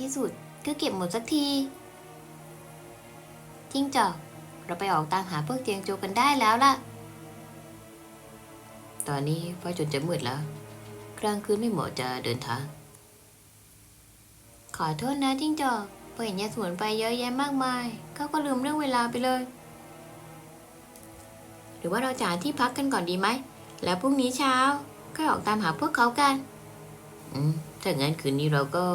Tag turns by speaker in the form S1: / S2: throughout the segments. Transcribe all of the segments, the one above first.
S1: ที่สุดก็เก็บหมดสักทีจิ้งจอก เราไปออกตามหาพวกเจียงโจกันได้แล้วล่ะ ตอนนี้ฟ้าจนจะมืดแล้ว กลางคืนไม่เหมาะจะเดินทาง ขอโทษนะจิ้งจอกพอเห็นยาสมุนไปเยอะแยะมากมายเขาก็ลืมเรื่องเวลาไปเลย หรือว่าเราจะหาที่พักกันก่อนดีไหม แล้วพรุ่งนี้เช้าก็ออกตามหาพวกเขากัน อืม ถ้างั้นคืนนี้เราก็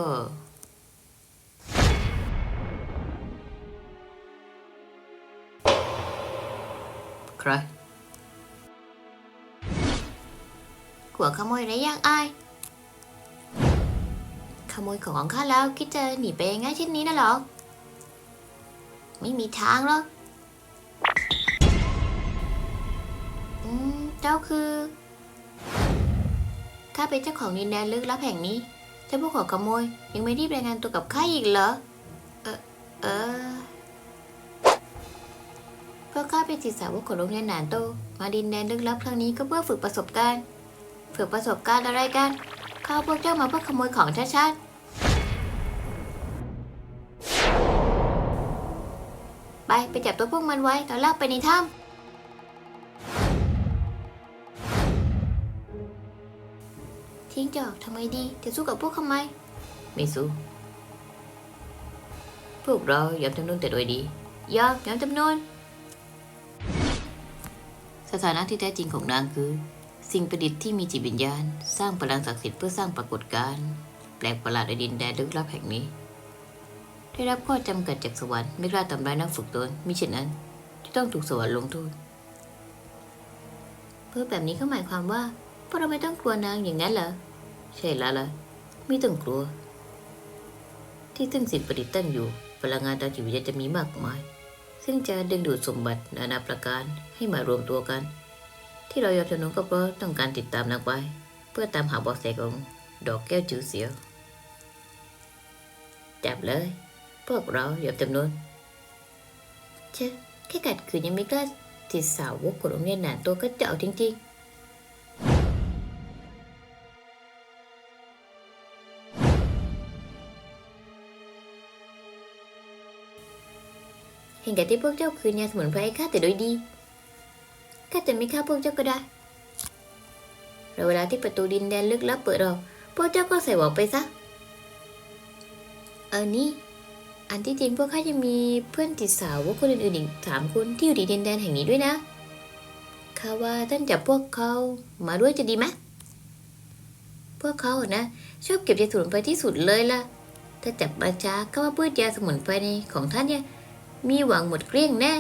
S1: ใคร หัวขโมยไรย่างอาย ขโมยของข้าแล้วคิดจะหนีไปง่ายเช่นนี้นะหรอ ไม่มีทางหรอกอืมเจ้าคือข้าเป็นเจ้าของดินแดนลึกลับแห่งนี้เจ้าพวกขอขโมยยังไม่รีบรายงานตัวกับข้าอีกเหรอ เออเออ เพราะข้าเป็นศิษย์สาวกของโรงเรียนหนานโต มาดินแดนลึกลับครั้งนี้ก็เพื่อฝึกประสบการณ์ฝึกประสบการณ์อะไรกันข้าพวกเจ้ามาเพื่อขโมยของชัดๆไปไปจับตัวพวกมันไว้แล้วลากไปในถ้ำทิ้งจอกทำไมดีจะสู้กับพวกเขาไหมไม่สู้ พวกเรายอมจำนวนแต่โดยดียอมยอมจำนวน สถานะที่แท้จริงของนางคือ สิ่งประดิษฐ์ที่มีจิตวิญญาณ สร้างพลังศักดิ์สิทธิ์เพื่อสร้างปรากฏการณ์แปลกประหลาดในดินแดนลึกลับแห่งนี้ ได้รับข้อจำกัดจากสวรรค์ไม่กล้าทำร้ายนักฝึกตนมิเช่นนั้นจะต้องถูกสวรรค์ลงโทษเพื่อแบบนี้ก็หมายความว่าพวกเราไม่ต้องกลัวนางอย่างนั้นเหรอใช่แล้วล่ะไม่ต้องกลัว ที่ซึ่งสิ่งประดิษฐ์ตั้งอยู่พลังงานทางจิตวิญญาณจะมีมากมาย ซึ่งจะดึงดูดสมบัตินานาประการให้มารวมตัวกัน ที่เรายอมจำนนก็เพราะต้องการติดตามนางไป เพื่อตามหาเบาะแสของดอกแก้วจิ๋วเสียว จับเลย พวกเรายอมจำนวนเช่แค่กัดขืนยังไม่กล้าติดสาววกของโรงเรียนหนานตัวก็จะเอาจริงๆ เห็นแก่ที่พวกเจ้าคืนยาสมุนไพรให้ข้าแต่โดยดีข้าจะไม่ฆ่าพวกเจ้าก็ได้แล้วเวลาที่ประตูดินแดนลึกลับเปิดออกพวกเจ้าก็ใส่หวอกไปซะเออนี่อันที่จริงพวกข้ายังมีเพื่อนติดสาวว่าคนอื่นๆอีกสามคนที่อยู่ในดินแดนแห่งนี้ด้วยนะข้าว่าท่านจับพวกเขามาด้วยจะดีไหมพวกเขาอนะชอบเก็บยาสมุนไพรที่สุดเลยล่ะถ้าจับมาช้าก็ว่าพืชยาสมุนไพรในของท่านเนี่ย มีหวังหมดเกลี้ยงแน่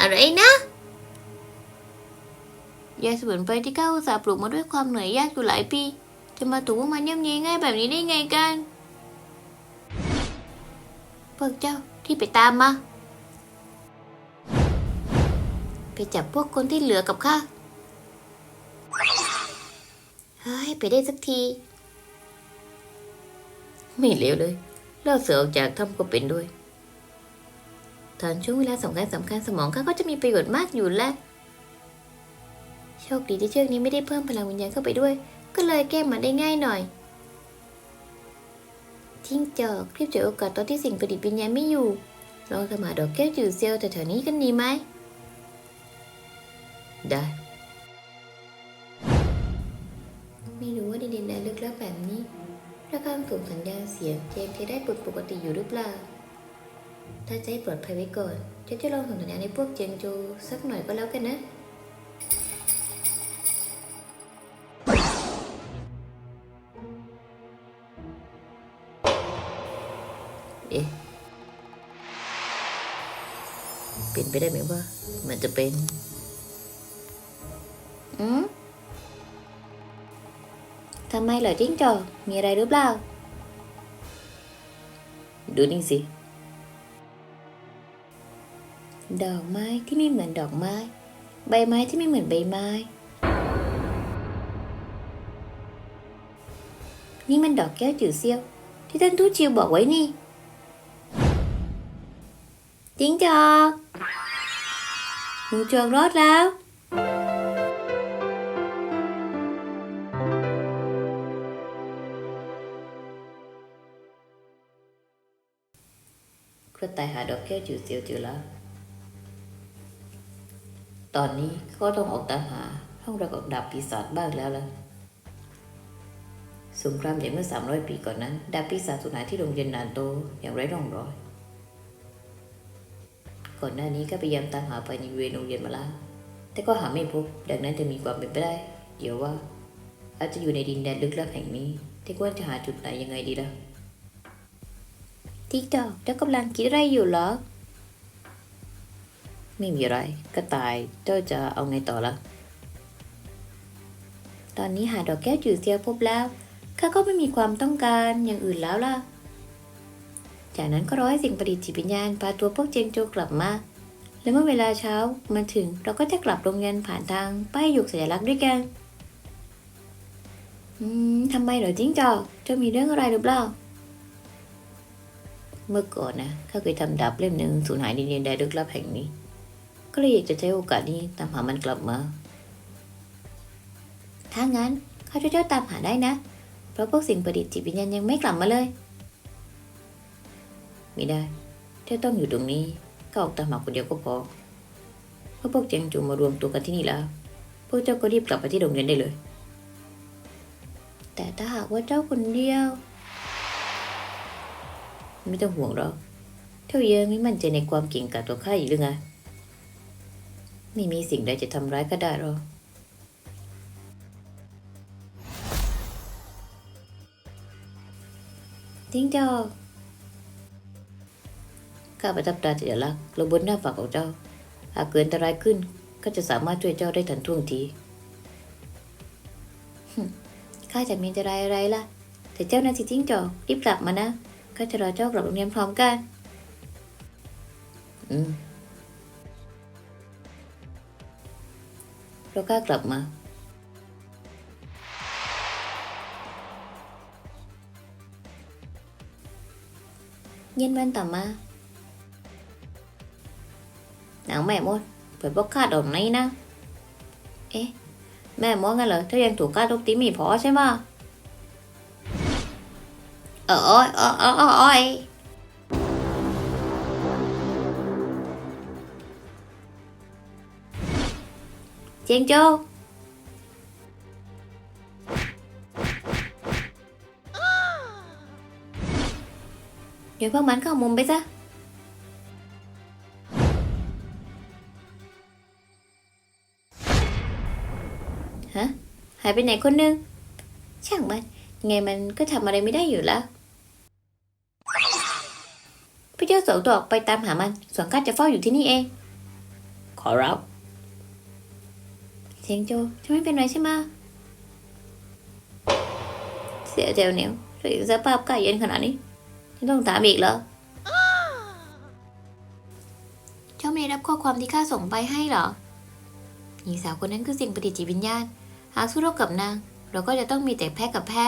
S1: อะไรนะยาสมุนไพรที่ข้าอุตส่าห์ปลูกมาด้วยความเหนื่อยยากอยู่หลายปี จะมาถูกพวกมันย่ำเยง่ายแบบนี้ได้ไงกันพวกเจ้าที่ไปตามมา ไปจับพวกคนที่เหลือกับข้า เฮ้ย ไปได้สักที ไม่เลวเลยล่อเสือออกจากถ้ำก็เป็นด้วยตอนช่วงเวลาสำคัญสำคัญสมองข้าก็จะมีประโยชน์มากอยู่แล้วโชคดีที่เชือกนี้ไม่ได้เพิ่มพลังวิญญาณเข้าไปด้วย ก็เลยแก้มันได้ง่ายหน่อย ทิ้งจอกรีบฉวยโอกาสตอนที่สิ่งประดิษฐ์วิญญาณไม่อยู่ลองสมาดอกแก้วจืดเซียวแถวนี้กันดีไหมได้ไม่รู้ว่าดินแดนลึกลับแบบนี้ ระฆังส่งสัญญาณเสียงเจมส์จะได้ปกติอยู่หรือเปล่า ถ้าจะให้ปลอดภัยไว้ก่อนฉันจะลองส่งสัญญาณในพวกเจียงจวสักหน่อยก็แล้วกันนะเอ๊ะเป็นไปได้ไหมว่า มันจะเป็น อืม ทำไมเหรอจิ้งจอกมีอะไรหรือเปล่า ดูนี่สิ ดอกไม้ที่ไม่เหมือนดอกไม้ ใบไม้ที่ไม่เหมือนใบไม้ นี่มันดอกแก้วจืดเซียว ที่ท่านทูตชิวบอกไว้นี่ จิ้งจอกหนูจอกรอดแล้ว แตายหาดอกแก้วจิ๋วเสียวเจอแล้ว ตอนนี้ก็ต้องออกตามหาห้องระกับดาบปีศาจบ้างแล้วล่ะสงครามใหญ่เมื่อ 300 ปีก่อนนั้น ดาบปีศาจสูญหายที่โรงเรียนนานโตอย่างไร้ร่องรอย ก่อนหน้านี้ก็พยายามตามหาไปในบริเวณโรงเรียนมาแล้วแต่ก็หาไม่พบ ดังนั้นจะมีความเป็นไปได้ เดี๋ยวว่า อาจจะอยู่ในดินแดนลึกลับแห่งนี้แต่ควรจะหาจุดไหนยังไงดีล่ะ ติ๊กตอกเจ้ากำลังคิดอะไรอยู่เหรอ ไม่มีอะไรก็ตายเจ้าจะเอาไงต่อละตอนนี้หาดอกแก้วจืดเซียวพบแล้วข้าก็ไม่มีความต้องการอย่างอื่นแล้วล่ะ จากนั้นก็ร้อให้สิ่งประดิษฐ์จิตวิญญาณพาตัวพวกเจงโจกลับมา และเมื่อเวลาเช้ามาถึงเราก็จะกลับโรงเรียนผ่านทางป้ายหยกสัญลักษณ์ด้วยกัน อืมทำไมเหรอจิ้งจอกเจะมีเรื่องอะไรหรือเปล่า เมื่อก่อนนะข้าเคยทำดาบเล่มหนึ่งสูญหายในดินแดนลึกลับแห่งนี้ ก็เลยอยากจะใช้โอกาสนี้ตามหามันกลับมา ถ้างั้นข้าจะเจ้าตามหาได้นะ เพราะพวกสิ่งประดิษฐ์จิตวิญญาณยังไม่กลับมาเลย ไม่ได้เจ้าต้องอยู่ตรงนี้ก็ออกตามหาคนเดียวก็พอเพราะพวกเจยงจูมารวมตัวกันที่นี่แล้ว พวกเจ้าก็รีบกลับไปที่โรงเรียนได้เลย แต่ถ้าหากว่าเจ้าคนเดียว ไม่ต้องห่วงหรอกเท่าเยังไม่มั่นใจในความเก่งกาจตัวข้าอีกหรือไงไม่มีสิ่งใดจะทำร้ายข้าได้หรอกทิ้งเจ้าข้าประทับตราสัญลักษณ์ลงบนหน้าฝากของเจ้า หากเกิดอันตรายขึ้นก็จะสามารถช่วยเจ้าได้ทันท่วงทีข้าจะมีอันตรายอะไรล่ะ แต่เจ้านาทีทิ้งจอกรีบกลับมานะ ข้าจะรอเจ้ากลับโรงเรียนพร้อมกัน อืมเรากล้ากลับมาเย็นวันต่อมา nào mẹ mua phải bốc cát โอ้ยโอ้ยโอ้ยเจียงโจ้เดี๋ยวพวกมันเข้ามุมไปซะฮะหายไปไหนคนนึง ช่างมันยังไงมันก็ทำอะไรไม่ได้อยู่แล้ว พระเจ้าโสตัวออกไปตามหามัน ส่วนข้าจะเฝ้าอยู่ที่นี่เอง ขอรับเสียงโจจะไม่เป็นไรใช่ไหมเสียเจลเหนียวหรือสภาพกายเย็นขนาดนี้ยังต้องถามอีกเหรอเจ้าไม่ได้รับข้อความที่ข้าส่งไปให้เหรอ หญิงสาวคนนั้นคือสิ่งประดิษฐ์จิตวิญญาณ หากสู้รบกับนาง เราก็จะต้องมีแต่แพ้กับแพ้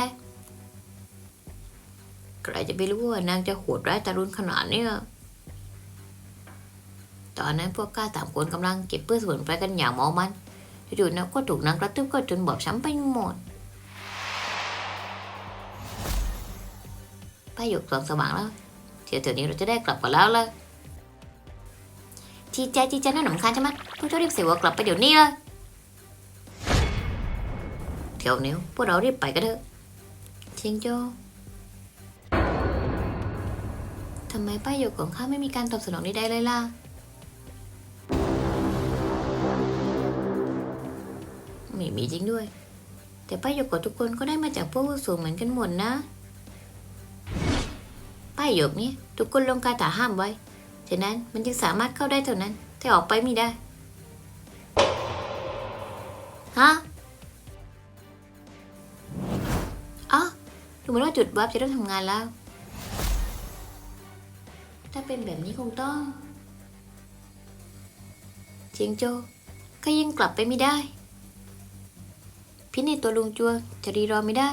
S1: ใครจะไปรู้ว่านางจะโหดร้ายตารุณขนาดนี้อะ ตอนนั้นพวกข้าสามคนกำลังเก็บเพื่อสมุนไพรกันอย่างเมามันอยู่ๆนะก็ถูกนางกระตุ้นก็จนบอบช้ำไปหมดป้าหยกสองสว่างแล้วเดี๋ยวเดี๋ยวนี้เราจะได้กลับกันแล้วเลยทีใจทีใจน่าหนำคาญใช่ไหมพวกเจ้ารีบเสียหัวกลับไปเดี๋ยวนี้เลยเดี๋ยวนี้พวกเรารีบไปกันเถอะเชียงโจทำไมป้าหยกของข้าไม่มีการตอบสนองใดๆเลยล่ะ ไม่มีจริงด้วย แต่ป้ายกกับทุกคนก็ได้มาจากพวกสูงเหมือนกันหมดนะ ป้าหยกนี่ทุกคนลงคาถาห้ามไว้ฉะนั้นมันจึงสามารถเข้าได้เท่านั้น แต่ออกไปไม่ได้ ฮะอ๋อดูเหมือนว่าจุดวับจะเริ่มทำงานแล้ว ถ้าเป็นแบบนี้คงต้องเจียงโจก็ยังกลับไปไม่ได้ พิษในตัวลุงจัวจะรีรอไม่ได้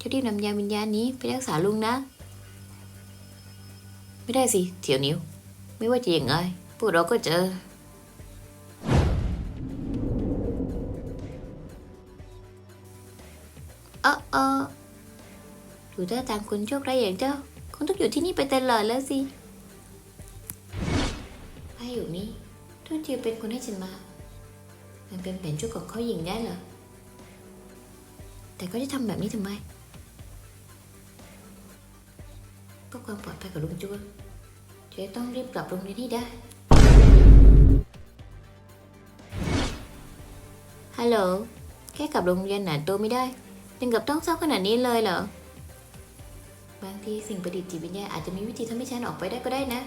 S1: จะรีบนำยาวิญญาณนี้ไปรักษาลุงนะ ไม่ได้สิเถียวนิ้ว ไม่ว่าจะยังไงพวกเราก็เจอ เออเออดูท่าทางคุณโชคร้ายอย่างเจ้าคงต้องอยู่ที่นี่ไปตลอดแล้วสิอยู่นี่ทุนจิวเป็นคนให้ฉันมา มันเป็นแผนชั่วของเขาหญิงได้เหรอ แต่เขาจะทำแบบนี้ทำไมเพื่อความปลอดภัยของลุงจวนจะต้องรีบกลับโรงเรียนให้ได้ ฮัลโหล แค่กลับโรงเรียนหนาตัวไม่ได้ถึงกับต้องเศร้าขนาดนี้เลยเหรอ บางทีสิ่งประดิษฐ์จิตวิญญาณอาจจะมีวิธีทำให้ฉันออกไปได้ก็ได้นะ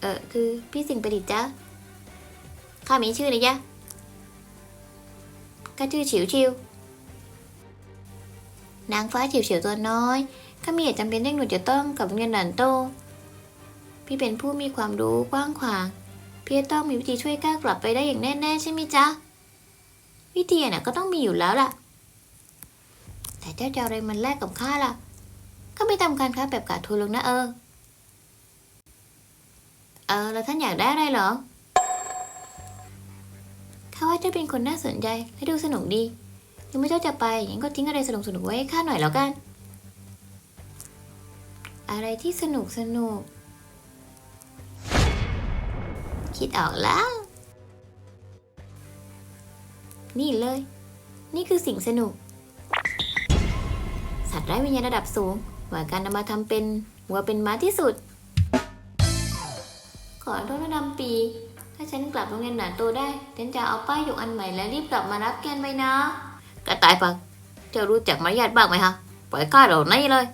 S1: เออคือพี่สิ่งประดิษฐ์จ้ะข้ามีชื่อนะยะข้าชื่อฉิวชิว นางฟ้าเฉิวฉิวตัวน้อยข้ามีเหตุจำเป็นเร่งด่วนจะต้องกับโรงเรียนหนานโต พี่เป็นผู้มีความรู้กว้างขวาง พี่ต้องมีวิธีช่วยก้ากลับไปได้อย่างแน่ๆใช่ไหมจ๊ะ วิธีน่ะก็ต้องมีอยู่แล้วล่ะ แต่เจ้าจะอะไรมันแลกกับข้าล่ะก็ไม่ทำการค้าแบบขาดทุนหรอกนะเออ เออแล้วท่านอยากได้อะไรเหรอข้าว่าเจ้าเป็นคนน่าสนใจและดูสนุกดี ยังไม่เจ้าจะไปงั้นก็ทิ้งอะไรสนุกสนุกไว้ให้ข้าหน่อยแล้วกัน อะไรที่สนุกสนุก คิดออกแล้ว นี่เลย นี่คือสิ่งสนุก สัตว์ไร้วิญญาณระดับสูงหว่าการนำมาทำเป็นหัวเป็นม้าที่สุด ขอโทษนะดำปี ถ้าฉันกลับโรงเรียนหนาโตได้ฉันจะเอาป้ายหยกอันใหม่แล้วรีบกลับมารับแกนไปนะ กระต่ายปักเจ้ารู้จักมารยาทบ้างไหมฮะปล่อยข้าเหล่านี้เลย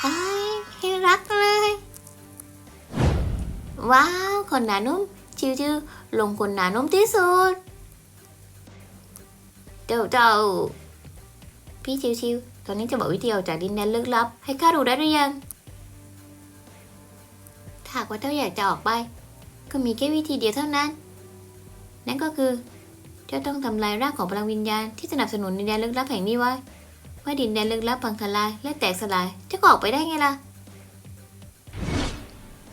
S1: ไอ้ให้รักเลย ว้าว คนหนานุ่ม ชิวๆลงคนหนานุ่มที่สุด เจ้าเจ้าพี่ชิวๆตอนนี้จะบอกวิธีออกจากดินแดนลึกลับ ให้ข้ารู้ได้หรือยังหากว่าเจ้าอยากจะออกไป ก็มีแค่วิธีเดียวเท่านั้น นั่นก็คือ เจ้าต้องทำลายร่างของพลังวิญญาณที่สนับสนุนดินแดนลึกลับแห่งนี้ไว้เมื่อดินแดนลึกลับพังทลายและแตกสลายเจะก็ออกไปได้ไงล่ะ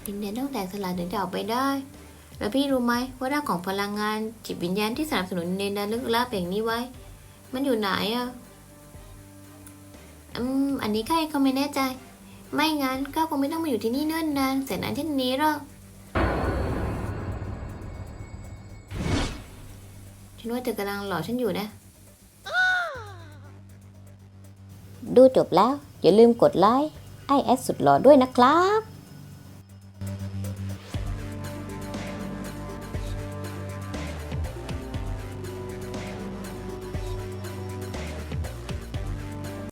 S1: ดินแดนต้องแตกสลายถึงจะออกไปได้ แล้วพี่รู้ไหมว่าร่างของพลังงานจิตวิญญาณที่สนับสนุนดินแดนลึกลับแห่งนี้ไว้ มันอยู่ไหนอะอืมอันนี้ข้าเองก็ไม่แน่ใจ ไม่งั้นก็คงไม่ต้องมาอยู่ที่นี่เนิ่นนานแสนนานเช่นนี้หรอก ฉันว่าเธอกำลังหลอกฉันอยู่นะ
S2: ดูจบแล้ว อย่าลืมกดไลค์ไอแอดสุดหล่อด้วยนะครับ